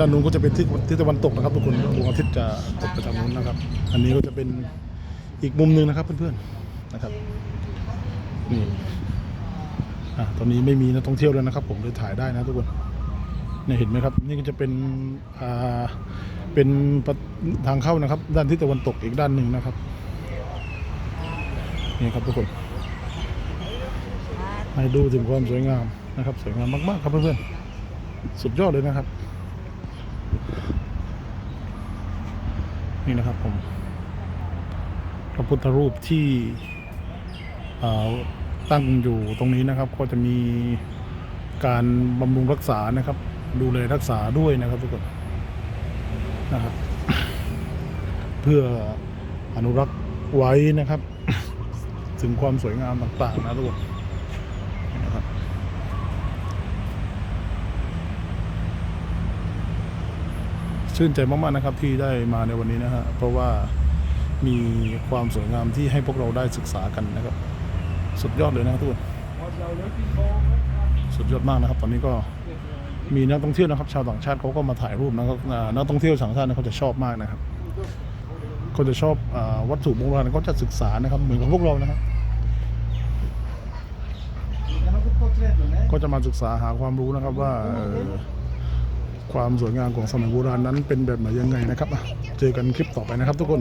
ด้านนู้นก็จะเป็นทิศทิศตะวันตกนะครับทุกคนดวงอาทิตย์จะตกไปทางนู้นนะครับ อันนี้ก็จะเป็นอีกมุมหนึ่งนะครับเพื่อนๆนะครับนี่อะตอนนี้ไม่มีนักท่องเที่ยวแล้วนะครับ ผมเลยถ่ายได้นะทุกคนเนี่ยเห็นไหมครับ นี่ก็จะเป็นอ่าเป็นทางเข้านะครับ ด้านทิศตะวันตกอีกด้านหนึ่งนะครับนี่ครับทุกคนให้ดูถึงความสวยงามนะครับ สวยงามมากๆครับเพื่อนๆสุดยอดเลยนะครับ นี่นะครับผมพระพุทธรูปที่ตั้งอยู่ตรงนี้นะครับ ก็จะมีการบำรุงรักษานะครับ ดูแลรักษาด้วยนะครับทุกคนนะครับ เพื่ออนุรักษ์ไว้นะครับ ถึงความสวยงามต่างๆนะทุกคน นะครับ ชื่นใจมากๆนะครับที่ได้มาในวันนี้นะฮะเพราะว่ามีความสวยงามที่ให้พวกเราได้ศึกษากันนะครับ สุดยอดเลยนะครับทุกคนสุดยอดมากนะครับ ตอนนี้ก็มีนักท่องเที่ยวนะครับ ชาวต่างชาติเขาก็มาถ่ายรูปนะครับนักท่องเที่ยวต่างชาติเขาจะชอบมากนะครับเขาจะชอบอวัตถุโบราณเขาจะศึกษานะครับ เหมือนกับพวกเรานะครับก็จะมาศึกษาหาความรู้นะครับว่า ความสวยงามของสมัยโบราณนั้นเป็นแบบไหนยังไงนะครับ เจอกันคลิปต่อไปนะครับทุกคน